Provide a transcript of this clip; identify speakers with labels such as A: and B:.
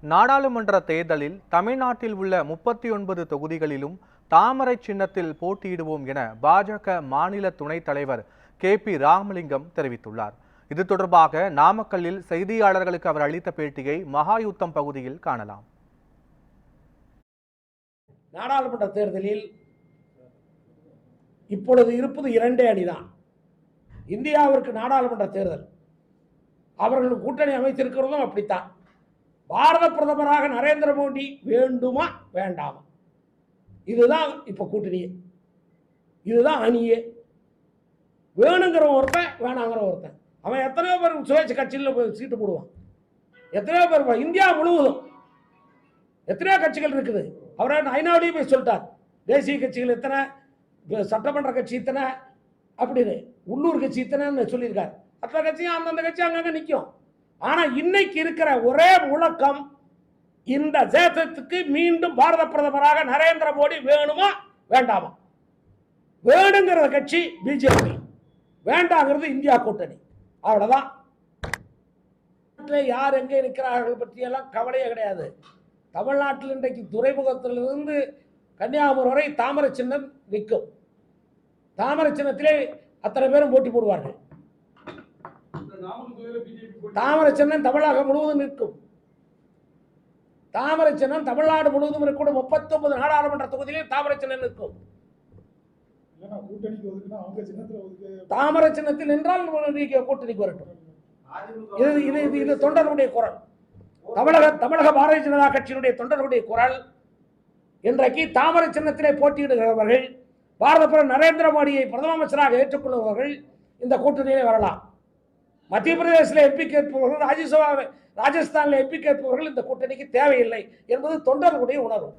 A: நாடாளுமன்ற தேர்தலில் தமிழ்நாட்டில் உள்ள முப்பத்தி ஒன்பது தொகுதிகளிலும் தாமரை சின்னத்தில் போட்டியிடுவோம் என பாஜக மாநில துணைத் தலைவர் கே பி ராமலிங்கம் தெரிவித்துள்ளார். இது தொடர்பாக நாமக்கல்லில் செய்தியாளர்களுக்கு அவர் அளித்த பேட்டியை மகாயுத்தம் பகுதியில் காணலாம்.
B: நாடாளுமன்ற தேர்தலில் இப்பொழுது இருப்பது இரண்டே அணிதான். இந்தியாவிற்கு நாடாளுமன்ற தேர்தல். அவர்கள் கூட்டணி அமைத்திருக்கிறதும் அப்படித்தான். பாரத பிரதமராக நரேந்திர மோடி வேண்டுமா? வேண்டாமா? இதுதான் இப்போ கூட்டணியே இதுதான் அணியே. வேணுங்கிற ஒருத்தன் வேணாங்கிற ஒருத்தன். அவன் எத்தனையோ பேர் சுயேட்சை கட்சியில் போய் சீட்டு போடுவான். எத்தனையோ பேர் இந்தியா முழுவதும். எத்தனையோ கட்சிகள் இருக்குது. அவரை ஐநாவிலையும் போய் சொல்லிட்டார். தேசிய கட்சிகள் எத்தனை சட்டமன்ற கட்சி இத்தனை அப்படின்னு. உள்ளூர் கட்சி இத்தனைன்னு சொல்லியிருக்கார். அத்தனை கட்சியும் அந்தந்த கட்சி அங்கங்கே நிற்கும் ஆனா இன்னைக்கு இருக்கிற ஒரே முழக்கம் இந்த தேசத்துக்கு மீண்டும் பாரத பிரதமராக நரேந்திர மோடி வேணுமா வேண்டாமா? வேணுங்கிற கட்சி பிஜேபி வேண்டாங்கிறது இந்தியா கூட்டணி. அவ்வளவுதான். யார் எங்கே இருக்கிறார்கள் பற்றியெல்லாம் கவலையே கிடையாது. தமிழ்நாட்டில் இன்றைக்கு துறைமுகத்திலிருந்து கன்னியாகுமரி வரை தாமரை சின்னம் நிற்கும். தாமரை சின்னத்திலே அத்தனை பேரும் போட்டி போடுவார்கள். தாமரை சின்னம் தமிழகம் முழுவதும் நிற்கும் தாமரை சின்னம் தமிழ்நாடு முழுவதும் இருக்கக்கூடிய முப்பத்தொன்பது நாடாளுமன்ற தொகுதியிலே தாமரை சின்னம் நிற்கும் தாமரை சின்னத்தில் நின்றால் கூட்டணிக்கு வரட்டும். இது இது இது இது தொண்டர்களுடைய குரல். தமிழக தமிழக பாரதிய ஜனதா கட்சியினுடைய தொண்டர்களுடைய குரல். இன்றைக்கு தாமரை சின்னத்திலே போட்டியிடுகிறவர்கள் பாரத பிரதமர் நரேந்திர மோடியை பிரதம அமைச்சராக ஏற்றுக்கொள்பவர்கள் இந்த கூட்டணியிலே வரலாம். மத்திய பிரதேசில் எம்பி கேட்பவர்கள் ராஜ்யசபா ராஜஸ்தானில் எம்பி கேட்பவர்கள் இந்த கூட்டணிக்கு தேவையில்லை என்பது தொண்டர்களுடைய உணர்வு.